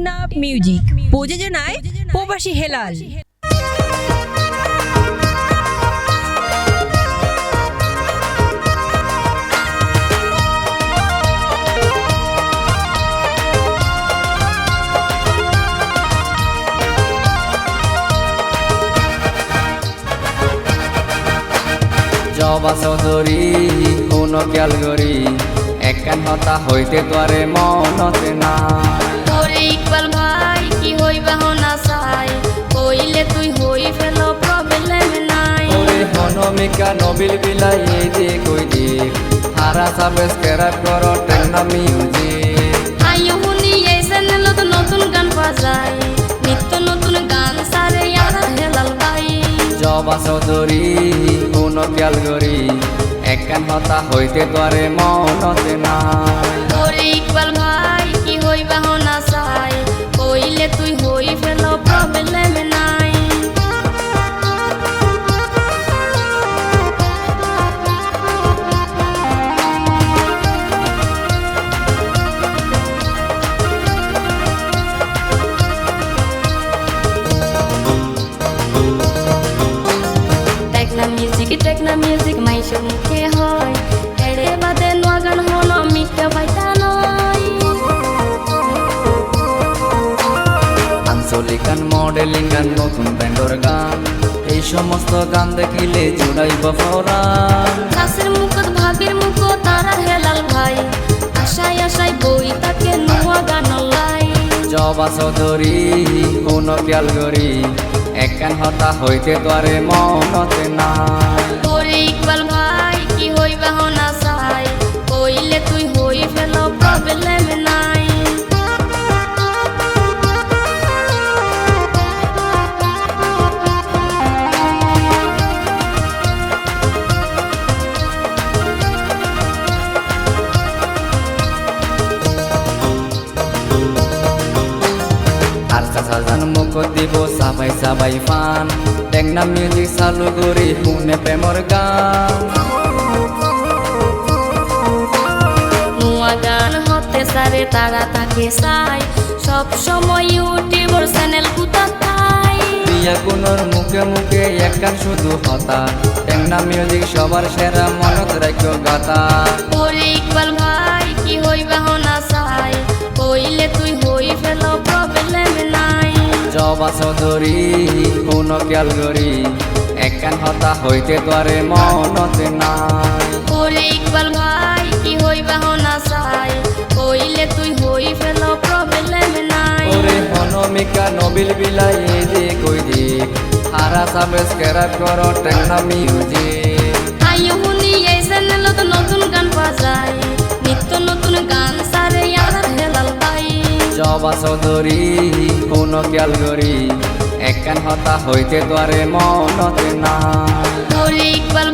টেকনা music প্রযোজনায় প্রবাসী হেলাল। জবা চৌধুরী, কোন ক্যালগরি একান হতা হইতে তোয়ারে মনতে না। ওরে হনমিকা নবিল বিলাই এই হারা করো মিউজিক। আইও হুনি এই চ্যানেলত নতুন গান বাজাই নিত্য নতুন গান সারে ইয়ারা হেলাল ভাই জবা চৌধুরী কোন ক্যালগরি একান হতা হইতে তোয়ারে মনতে না মিউজিক মাইসের মুখে হয়। এড়ে বাদে নোয়া গান হলো মিথ্যা পাইতা নয়। আঞ্চলিকান মডেলিং গান নতুন ব্যান্ডর গান এই সমস্ত গান দেখিলে জুড়াইব শাসের মুখত ভাবির মুখ তারা হেলাল ভাই আশায় আশায় বই তাকে নোয়া গান লাই। জবা চৌধুরী কোন ক্যালগরি একান হতা হইতে তোরে মনতে ইকবাল সাজান মুখ দিব সাবাই সাবাই ফান। টেকনা মিউজিক চালু করি শুনে প্রেমর গান। গান হতে সারে তারা তাকে চাই সব সময় ইউটিউবের চ্যানেল কুতা তাই কোনর মুখে মুখে একান শুধু হতা। মিউজিক সবার সেরা মনত রাখো গাতা। ওরে ইকবাল ভাই কি হইবা জবা চৌধুরী কোন ক্যালগরি একান হতা হইতে তোয়ারে মনতে নাই। ওরে ইকবাল ভাই কি হই বাহনা চাই? কইলে তুই হই ফেল প্রবলেম নাই। ওরে হনমিকা নবিল বিলাই যে কই দিক হারা সামেস কেরাত কর টেকনা মিউজিক। চম্পা চৌধুরী কোন ক্যালগরি একখান হতা হইতে দ্বারে মনতে না। ইকবাল